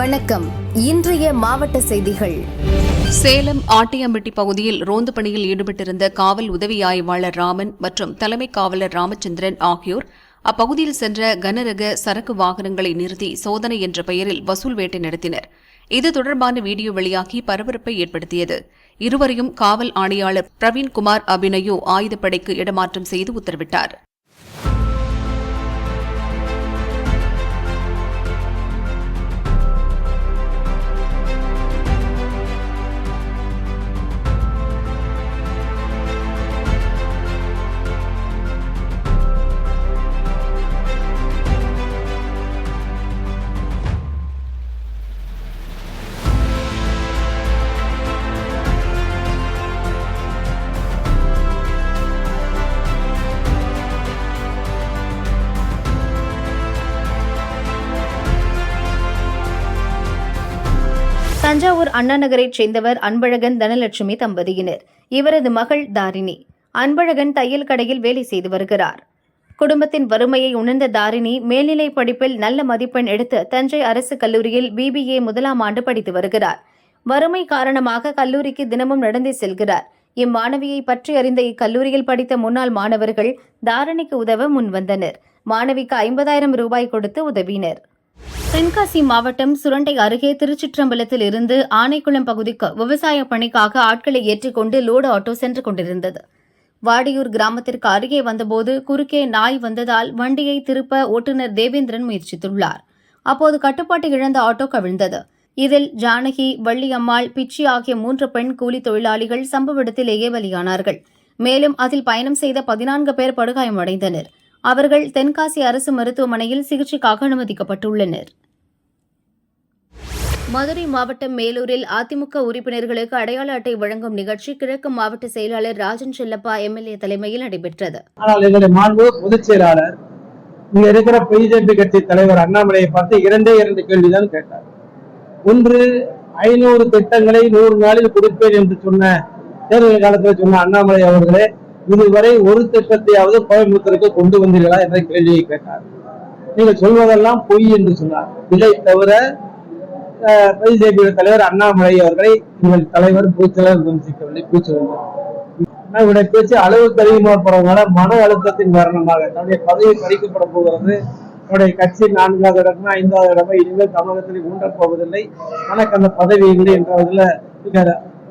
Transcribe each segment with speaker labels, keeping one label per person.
Speaker 1: வணக்கம். இன்றைய மாவட்ட செய்திகள்.
Speaker 2: சேலம் ஆட்டியம்பட்டி பகுதியில் ரோந்து பணியில் ஈடுபட்டிருந்த காவல் உதவி ஆய்வாளர் ராமன் மற்றும் தலைமை காவலர் ராமச்சந்திரன் ஆகியோர் அப்பகுதியில் சென்ற கனரக சரக்கு வாகனங்களை நிறுத்தி சோதனை என்ற பெயரில் வசூல் வேட்டை நடத்தினர். இது தொடர்பான வீடியோ வெளியாகி பரபரப்பை ஏற்படுத்தியது. இருவரையும் காவல் ஆணையாளர் பிரவீன்குமார் அபிநயோ ஆயுதப்படைக்கு இடமாற்றம் செய்து உத்தரவிட்டார்.
Speaker 1: தஞ்சாவூர் அண்ணா நகரைச் சேர்ந்தவர் அன்பழகன் தனலட்சுமி தம்பதியினர். இவரது மகள் தாரிணி. அன்பழகன் தையல் கடையில் வேலை செய்து வருகிறார். குடும்பத்தின் வறுமையை உணர்ந்த தாரிணி மேல்நிலை படிப்பில் நல்ல மதிப்பெண் எடுத்து தஞ்சை அரசு கல்லூரியில் பிபிஏ முதலாம் ஆண்டு படித்து வருகிறார். வறுமை காரணமாக கல்லூரிக்கு தினமும் நடந்து செல்கிறார். இம்மாணவியை பற்றி அறிந்த இக்கல்லூரியில் படித்த முன்னாள் மாணவர்கள் தாரணிக்கு உதவ முன்வந்தனர். மாணவிக்கு ஐம்பதாயிரம் ரூபாய் கொடுத்து உதவினர். தென்காசி மாவட்டம் சுரண்டை அருகே திருச்சிற்றம்பலத்தில் இருந்து ஆனைக்குளம் பகுதிக்கு விவசாய பணிக்காக ஆட்களை ஏற்றிக்கொண்டு லோடு ஆட்டோ சென்று கொண்டிருந்தது. வாடியூர் கிராமத்திற்கு அருகே வந்தபோது குறுக்கே நாய் வந்ததால் வண்டியை திருப்ப ஓட்டுநர் தேவேந்திரன் முயற்சித்துள்ளார். அப்போது கட்டுப்பாட்டை இழந்த ஆட்டோ கவிழ்ந்தது. இதில் ஜானகி வள்ளியம்மாள் பிச்சி ஆகிய மூன்று பெண் கூலி தொழிலாளிகள் சம்பவ இடத்திலேயே பலியானார்கள். மேலும் அதில் பயணம் செய்த பதினான்கு பேர் படுகாயமடைந்தனர். அவர்கள் தென்காசி அரசு மருத்துவமனையில் சிகிச்சைக்காக அனுமதிக்கப்பட்டுள்ளனர். மதுரை மாவட்டம் மேலூரில் அதிமுக உறுப்பினர்களுக்கு அடையாள அட்டை வழங்கும் நிகழ்ச்சி கிழக்கு மாவட்ட செயலாளர் ராஜன் செல்லப்பா எம்எல்ஏ தலைமையில் நடைபெற்றது.
Speaker 3: ஆனால் எங்களுடைய மாண்பு பொதுச் செயலாளர் இங்க இருக்கிற பிஜேபி கட்சி தலைவர் அண்ணாமலையை பார்த்து இரண்டே இரண்டு கேள்விதான் கேட்டார். ஒன்று ஐநூறு திட்டங்களை நூறு நாளில் கொடுப்பேன் என்று சொன்ன தேர்தல் காலத்தில் சொன்ன அண்ணாமலை அவர்களே இதுவரை ஒரு திட்டத்தையாவது கோயம்புத்தூருக்கு கொண்டு வந்தீர்களா என்ற கேள்வியை கேட்டார். நீங்கள் சொல்வதெல்லாம் பொய் என்று சொன்னார். இதை தவிர பிஜேபி தலைவர் அண்ணாமலை அவர்களை உங்கள் தலைவர் பூச்சலர் விமர்சிக்கவில்லை பூச்சலர் இவருடைய பேச்சு அளவுக்கு அதிகமாக போறதுனால மன அழுத்தத்தின் காரணமாக தன்னுடைய பதவி பறிக்கப்பட போகிறது. தன்னுடைய கட்சி நான்காவது இடமா ஐந்தாவது இடமா இனிமேல் தமிழகத்தில் ஊன்றப் போவதில்லை. எனக்கு அந்த பதவி இல்லை என்றதுல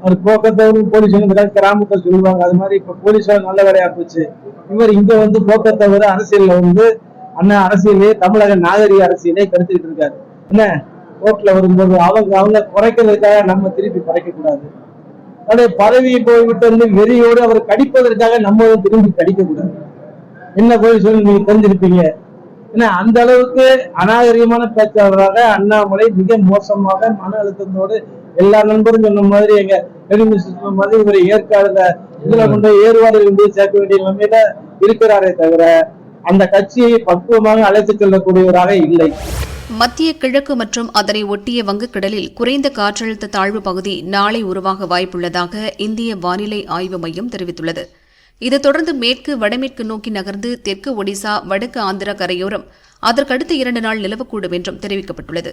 Speaker 3: அது அவர் போக்கத்தவரும் போலீஸ் கிராமத்தை சொல்லுவாங்க. அது மாதிரி இப்ப போலீஸ் நல்ல வேலையா போச்சு. இவர் இங்க வந்து போக்கத்தவர் அரசியல்ல வந்து அண்ணன் அரசியலே தமிழக நாகரிக அரசியலே கருத்துக்கிட்டு இருக்காரு. என்ன? ஓட்டுல வரும்போது அவங்க அவங்க குறைக்கிறதுக்காக நம்ம திருப்பி குறைக்க கூடாது அதே பதவியை போய்விட்டு வந்து வெறியோடு அவர் கடிப்பதற்காக நம்ம திரும்பி கடிக்க கூடாது என்ன போய் சொல்லி நீங்க தெரிஞ்சிருப்பீங்க. ஏன்னா அந்த அளவுக்கு அநாகரிகமான பேச்சாளராக அண்ணாமலை மிக மோசமாக மன அழுத்தத்தோடு எல்லா நண்பரும் சொன்ன மாதிரி எங்க சொன்ன மாதிரி இவர் ஏற்காடுல இதுல கொண்டு ஏறுவாடு கொண்டு சேர்க்க வேண்டிய நிலைமையில இருக்கிறாரே தவிர அந்த கட்சியை பக்குவமாக அழைத்துச் செல்லக்கூடியவராக இல்லை.
Speaker 2: மத்திய கிழக்கு மற்றும் அதனை ஒட்டிய வங்கக்கடலில் குறைந்த காற்றழுத்த தாழ்வு பகுதி நாளை உருவாக வாய்ப்புள்ளதாக இந்திய வானிலை ஆய்வு மையம் தெரிவித்துள்ளது. இதைத் தொடர்ந்து மேற்கு வடமேற்கு நோக்கி நகர்ந்து தெற்கு ஒடிசா வடக்கு ஆந்திரா கரையோரம் அதற்கடுத்த இரண்டு நாள் நிலவக்கூடும் என்றும் தெரிவிக்கப்பட்டுள்ளது.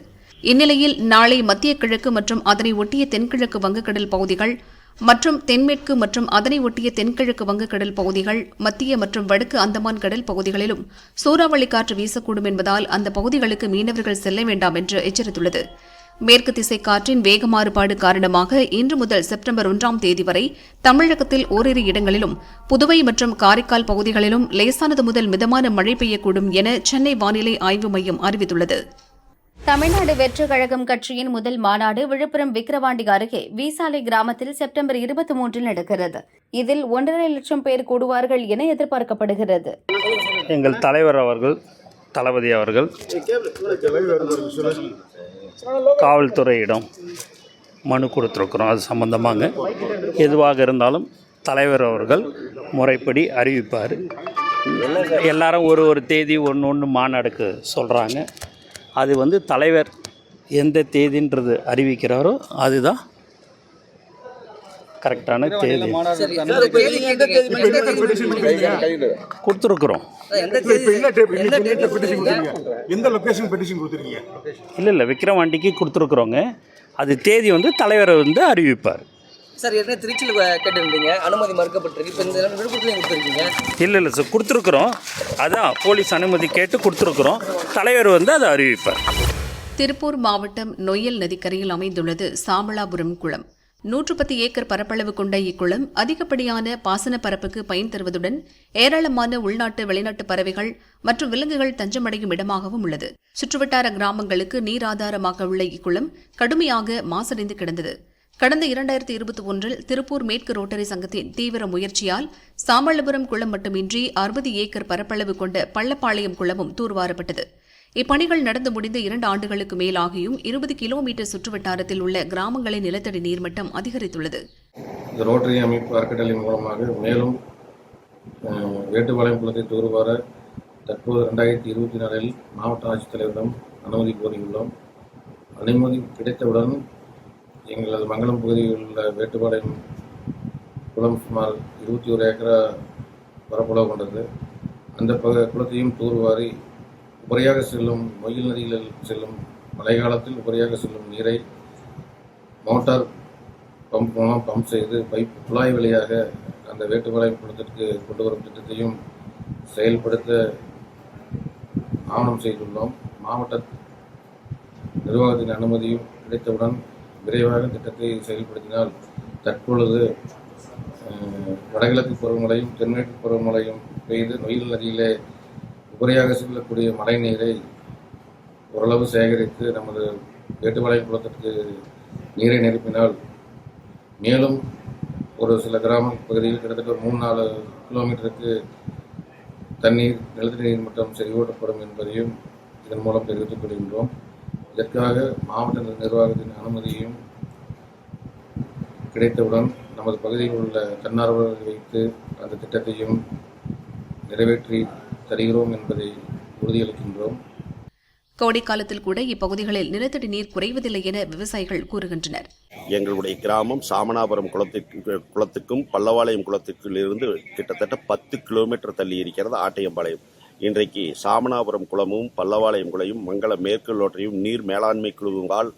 Speaker 2: இந்நிலையில் நாளை மத்திய கிழக்கு மற்றும் அதனை ஒட்டிய தென்கிழக்கு வங்கக்கடல் பகுதிகள் மற்றும் தென்மேற்கு மற்றும் அதனை ஒட்டிய தென்கிழக்கு வங்கக்கடல் பகுதிகள் மத்திய மற்றும் வடக்கு அந்தமான் கடல் பகுதிகளிலும் சூறாவளி காற்று வீசக்கூடும் என்பதால் அந்த பகுதிகளுக்கு மீனவர்கள் செல்ல வேண்டாம் என்று எச்சரித்துள்ளது. மேற்கு திசை காற்றின் வேக மாறுபாடு காரணமாக இன்று முதல் செப்டம்பர் ஒன்றாம் தேதி வரை தமிழகத்தில் ஓரிரு இடங்களிலும் புதுவை மற்றும் காரைக்கால் பகுதிகளிலும் லேசானது முதல் மிதமான மழை பெய்யக்கூடும் என சென்னை வானிலை ஆய்வு மையம் அறிவித்துள்ளது.
Speaker 1: தமிழ்நாடு வெற்றி கழகம் கட்சியின் முதல் மாநாடு விழுப்புரம் விக்கிரவாண்டி அருகே வீசாலை கிராமத்தில் செப்டம்பர் இருபத்தி மூன்றில் நடக்கிறது. இதில் ஒன்றரை லட்சம் பேர் கூடுவார்கள் என எதிர்பார்க்கப்படுகிறது.
Speaker 4: எங்கள் தலைவர் அவர்கள் தளபதி அவர்கள் காவல்துறையிடம் மனு கொடுத்துருக்குறோம். அது சம்மந்தமாங்க எதுவாக இருந்தாலும் தலைவர் அவர்கள் முறைப்படி அறிவிப்பார். எல்லாரும் ஒரு ஒரு தேதி ஒன்று ஒன்று மாநாடுக்கு சொல்கிறாங்க அது வந்து தலைவர் எந்த தேதின்றது அறிவிக்கிறாரோ அதுதான் கரெக்டான தேதி
Speaker 5: சரி எந்த தேதி எந்த தேதி எந்த தேதி
Speaker 4: கொடுத்துருக்குறோம்.
Speaker 6: இப்ப
Speaker 5: தேதி
Speaker 6: கொடுத்துருக்கீங்க?
Speaker 4: இல்லை இல்லை விக்ரவாண்டிக்கு கொடுத்துருக்குறோங்க. அது தேதி வந்து தலைவர் வந்து அறிவிப்பார்.
Speaker 5: சார் ஏற்கனவே திருச்சியில் கேட்டிருந்தீங்க. அனுமதி மறுக்கப்பட்டிருக்கு. இப்போ இந்த விழுப்புரத்துலையும் கொடுத்துருக்கீங்க.
Speaker 4: இல்லை இல்லை சார் கொடுத்துருக்குறோம். அதான் போலீஸ் அனுமதி கேட்டு கொடுத்துருக்குறோம். தலைவர் வந்து அதை அறிவிப்பார்.
Speaker 2: திருப்பூர் மாவட்டம் நொய்யல் நதிக்கரையில் அமைந்துள்ளது சாமளாபுரம் குளம். நூற்று பத்து ஏக்கர் பரப்பளவு கொண்ட இக்குளம் அதிகப்படியான பாசன பரப்புக்கு பயன் தருவதுடன் ஏராளமான உள்நாட்டு வெளிநாட்டு பறவைகள் மற்றும் விலங்குகள் தஞ்சமடையும் இடமாகவும் உள்ளது. சுற்றுவட்டார கிராமங்களுக்கு நீர் ஆதாரமாக உள்ள இக்குளம் கடுமையாக மாசடைந்து கிடந்தது. கடந்த இரண்டாயிரத்தி இருபத்தி ஒன்றில் திருப்பூர் மேற்கு ரோட்டரி சங்கத்தின் தீவிர முயற்சியால் சாமல்லபுரம் குளம் மட்டுமின்றி அறுபது ஏக்கர் பரப்பளவு கொண்ட பள்ளப்பாளையம் குளமும் தூர்வாரப்பட்டது. இப்பணிகள் நடந்து முடிந்த இரண்டு ஆண்டுகளுக்கு மேலாகியும் இருபது கிலோமீட்டர் சுற்றுவட்டாரத்தில் உள்ள கிராமங்களின் நிலத்தடி நீர்மட்டம் அதிகரித்துள்ளது.
Speaker 7: இந்த ரோட்டரி அமைப்பு அறக்கட்டளை மூலமாக மேலும் வேட்டுபாளையம் வேட்டுப்பாளையம் குளத்தை தூர்வார தற்போது ரெண்டாயிரத்தி இருபத்தி நாலில் மாவட்ட ஆட்சித்தலைவரிடம் அனுமதி கோரியுள்ளோம். அனுமதி கிடைத்தவுடன் எங்களது மங்களம் பகுதியில் உள்ள வேட்டுப்பாளையம் குளம் சுமார் இருபத்தி ஒரு ஏக்கரா பரப்பளவு கொண்டது. அந்த ப குளத்தையும் தூர்வாரி உபரியாக செல்லும் மொயில் நதிகளில் செல்லும் மழைக்காலத்தில் உபரியாக செல்லும் நீரை மோட்டார் பம்ப் மூலம் பம்ப் செய்து பைப் குழாய் வழியாக அந்த வேட்டுப்பாளையம் குளத்திற்கு கொண்டு வரும் திட்டத்தையும் செயல்படுத்த ஆவணம் செய்துள்ளோம். மாவட்ட நிர்வாகத்தின் அனுமதியும் கிடைத்தவுடன் விரைவாக திட்டத்தை செயல்படுத்தினால் தற்பொழுது வடகிழக்கு பருவமழையும் தென்மேற்கு பருவமழையும் பெய்து நொயில் நதியிலே உபரியாக செல்லக்கூடிய மழை நீரை ஓரளவு சேகரித்து நமது வேட்டுப்பாளையம் குளத்திற்கு நீரை நிரப்பினால் மேலும் ஒரு சில கிராம பகுதியில் கிட்டத்தட்ட ஒரு மூணு நாலு கிலோமீட்டருக்கு தண்ணீர் நிலத்தடி நீர் மட்டம் செறிவூட்டப்படும் என்பதையும் இதன் மூலம் தெரிவித்துக் கொள்கின்றோம். இதற்காக மாவட்ட நிர்வாகத்தின் அனுமதியும் கிடைத்தவுடன் நமது பகுதியில் உள்ள தன்னார்வலர்களை வைத்து அந்த திட்டத்தையும் நிறைவேற்றி தருகிறோம் என்பதை உறுதியளிக்கின்றோம்.
Speaker 2: கோடைக்காலத்தில் கூட இப்பகுதிகளில் நிலத்தடி நீர் குறைவதில்லை என விவசாயிகள் கூறுகின்றனர்.
Speaker 8: எங்களுடைய கிராமம் சாமனாபுரம் குளத்திற்கு குளத்துக்கும் பல்லவாளையம் குளத்திற்கும் இருந்து கிட்டத்தட்ட பத்து கிலோமீட்டர் தள்ளி இருக்கிறது ஆட்டையம்பாளையம். இன்றைக்கு சாமனாபுரம் குளமும் பல்லவாளையம் குளையும் மங்கள மேற்கு லோட்டரியும் நீர் மேலாண்மை குழுவால்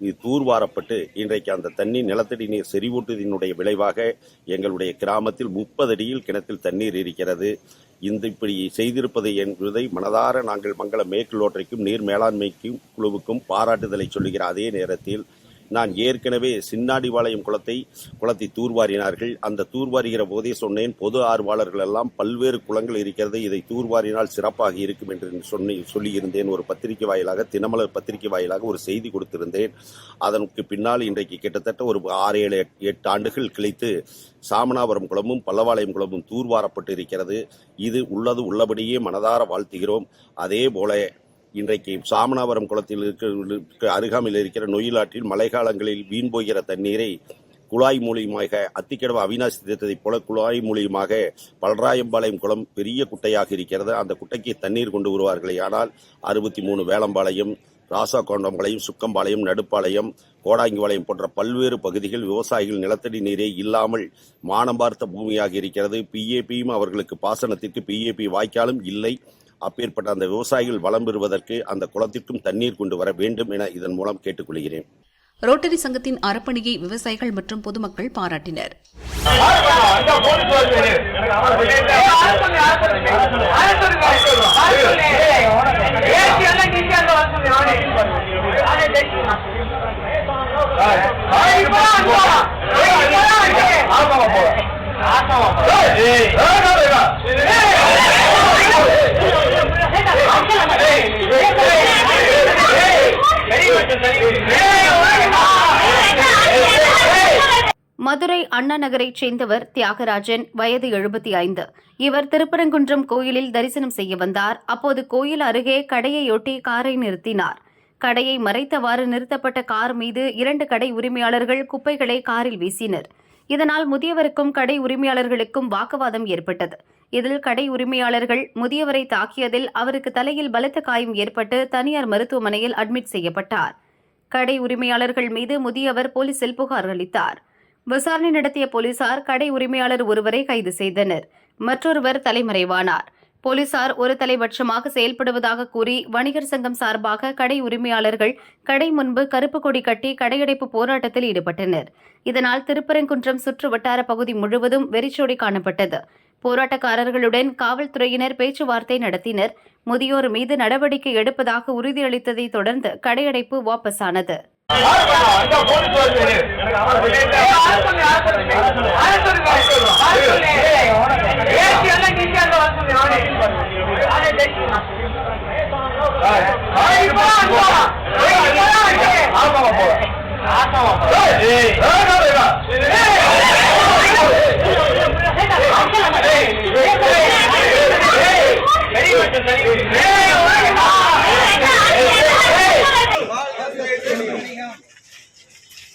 Speaker 8: இது தூர்வாரப்பட்டு இன்றைக்கு அந்த தண்ணி நிலத்தடி நீர் செறிவூட்டுவதனுடைய விளைவாக எங்களுடைய கிராமத்தில் முப்பது அடியில் கிணத்தில் தண்ணீர் இருக்கிறது. இந்த இப்படி செய்திருப்பது என்பதை மனதார நாங்கள் மங்கள மேற்கு லோட்டரிக்கும் நீர் மேலாண்மைக்கும் குழுவுக்கும் பாராட்டுதலை சொல்லுகிற அதே நேரத்தில் நான் ஏற்கனவே சின்னாடிவாளையம் குளத்தை குளத்தை தூர்வாரினார்கள். அந்த தூர்வாரிகிற போதே சொன்னேன் பொது ஆர்வலர்கள் எல்லாம் பல்வேறு குளங்கள் இருக்கிறது இதை தூர்வாரினால் சிறப்பாக இருக்கும் என்று சொன்னி சொல்லியிருந்தேன். ஒரு பத்திரிகை வாயிலாக தினமலர் பத்திரிகை வாயிலாக ஒரு செய்தி கொடுத்திருந்தேன். அதற்கு பின்னால் இன்றைக்கு கிட்டத்தட்ட ஒரு ஆறு ஏழு எட்டு- எட்டு ஆண்டுகள் கிழித்து சாமனாபுரம் குளமும் பல்லவாளையம் குளமும் தூர்வாரப்பட்டு இருக்கிறது இது உள்ளது உள்ளபடியே மனதார வாழ்த்துகிறோம். அதே போல இன்றைக்கு சாமனாபுரம் குளத்தில் இருக்க அருகாமையில் இருக்கிற நொயிலாற்றில் மழைக்காலங்களில் வீண் போகிற தண்ணீரை குழாய் மூலியமாக அத்திக்கடவு அவினாசி திட்டத்தைப் போல குழாய் மூலியமாக பல்ராயம்பாளையம் குளம் பெரிய குட்டையாக இருக்கிறது. அந்த குட்டைக்கு தண்ணீர் கொண்டு வருவார்களே. ஆனால் அறுபத்தி மூணு வேளம்பாளையம் ராசா கோண்டம்பாளையம் சுக்கம்பாளையம் நடுப்பாளையம் கோடாங்கிபாளையம் போன்ற பல்வேறு பகுதிகள் விவசாயிகள் நிலத்தடி நீரே இல்லாமல் மானம் பார்த்த பூமியாக இருக்கிறது. பிஏபியும் அவர்களுக்கு பாசனத்திற்கு பிஏபி வாய்க்காலும் இல்லை. அப்பேற்பட்ட அந்த விவசாயிகள் வளம் பெறுவதற்கு அந்த குளத்திற்கும் தண்ணீர் கொண்டு வர வேண்டும் என இதன் மூலம் கேட்டுக்கொள்கிறேன்.
Speaker 2: ரோட்டரி சங்கத்தின் அறப்பணியை விவசாயிகள் மற்றும் பொதுமக்கள் பாராட்டினர்.
Speaker 1: அண்ணாநகரைச் நகரைச் சேர்ந்தவர் தியாகராஜன் வயது எழுபத்தி ஐந்து. இவர் திருப்பரங்குன்றம் கோயிலில் தரிசனம் செய்ய வந்தார். அப்போது கோயில் அருகே கடையையொட்டி காரை நிறுத்தினார். கடையை மறைத்தவாறு நிறுத்தப்பட்ட கார் மீது இரண்டு கடை உரிமையாளர்கள் குப்பைகளை காரில் வீசினர். இதனால் முதியவருக்கும் கடை உரிமையாளர்களுக்கும் வாக்குவாதம் ஏற்பட்டது. இதில் கடை உரிமையாளர்கள் முதியவரை தாக்கியதில் அவருக்கு தலையில் பலத்த காயம் ஏற்பட்டு தனியார் மருத்துவமனையில் அட்மிட் செய்யப்பட்டார். கடை உரிமையாளர்கள் மீது முதியவர் போலீசில் புகார் அளித்தார். விசாரணை நடத்திய போலீசார் கடை உரிமையாளர் ஒருவரை கைது செய்தனர். மற்றொருவர் தலைமறைவானார். போலீசார் ஒரு தலைபட்சமாக செயல்படுவதாக கூறி வணிகர் சங்கம் சார்பாக கடை உரிமையாளர்கள் கடை முன்பு கருப்பு கொடி கட்டி கடையடைப்பு போராட்டத்தில் ஈடுபட்டனர். இதனால் திருப்பரங்குன்றம் சுற்று வட்டார பகுதி முழுவதும் வெறிச்சோடி காணப்பட்டது. போராட்டக்காரர்களுடன் காவல்துறையினர் பேச்சுவார்த்தை நடத்தினர். முதியோர் மீது நடவடிக்கை எடுப்பதாக உறுதியளித்ததைத் தொடர்ந்து கடையடைப்பு வாபஸானது.
Speaker 9: Hey!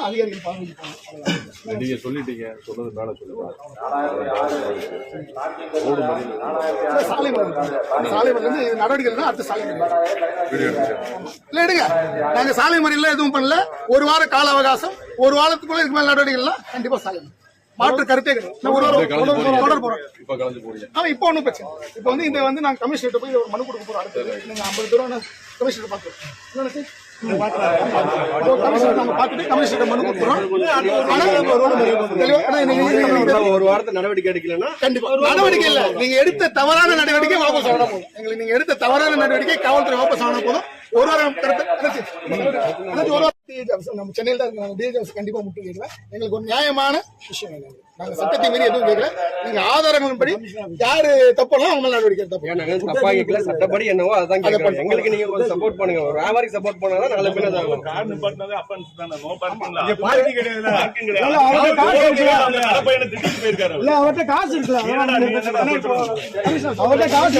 Speaker 9: அதிகாரிகள்
Speaker 6: நீங்க சொல்லிட்டீங்க சொன்னது மேல சொல்லுங்க
Speaker 9: சாலை மறியல். சாலை வந்து இது நடவடிக்கை இல்லைன்னா அடுத்த சாலை இல்ல எடுங்க. நாங்க சாலை மறியல் எதுவும் பண்ணல. ஒரு வார கால அவகாசம். ஒரு வாரத்துக்குள்ள இதுக்கு மேல நடவடிக்கை இல்ல கண்டிப்பா சாலை. மாற்று கருத்தே கிடையாது.
Speaker 6: இப்ப
Speaker 9: ஒன்றும் பிரச்சனை. இப்போ வந்து இந்த வந்து நாங்க கமிஷனர் போய் ஒரு மனு கொடுக்க போறோம் அடுத்தது நீங்க ஐம்பது தூரம் கமிஷனர் நீங்க-
Speaker 3: ஒரு வாரத்தை நடவடிக்கை எடுக்கலன்னா?
Speaker 9: கண்டிப்பா. நடவடிக்கை இல்ல. நீங்க எடுத்த தவறான நடவடிக்கை வாபஸ் போதும். எங்களுக்கு நீங்க எடுத்த தவறான நடவடிக்கை காவல்துறை வாபஸ் ஆனா போதும். ஒரு வாரம் கருத்து. ஒரு DHF office, நம்ம சென்னையில் தான் இருக்கோம் டிஜி ஆஃபீஸ் கண்டிப்பா முட்டு கேட்கல. எங்களுக்கு ஒரு நியாயமான விஷயம் எங்களுக்கு. நாங்க சட்டத்தை மீறி எதுவும் கேட்கல. நீங்க ஆதாரங்களின்படி யாரு தப்பெல்லாம் அவங்க நடவடிக்கை தப்பு.
Speaker 3: தப்பா கேட்கல. சட்டப்படி என்னவோ அதான் கேட்கறோம். எங்களுக்கு நீங்க கொஞ்சம் சப்போர்ட் பண்ணுங்க. ஒரு வியாபாரி சப்போர்ட் பண்ணாதான்.
Speaker 6: கார் நிப்பாட்டினது அப்பன்ஸ் தானே. நோ? பார்க்கிங் கிடையாது. அவர்கிட்ட காசு இருக்குல்ல.
Speaker 3: அவர்கிட்ட காசு இருக்குல்ல? அவர்கிட்ட காசு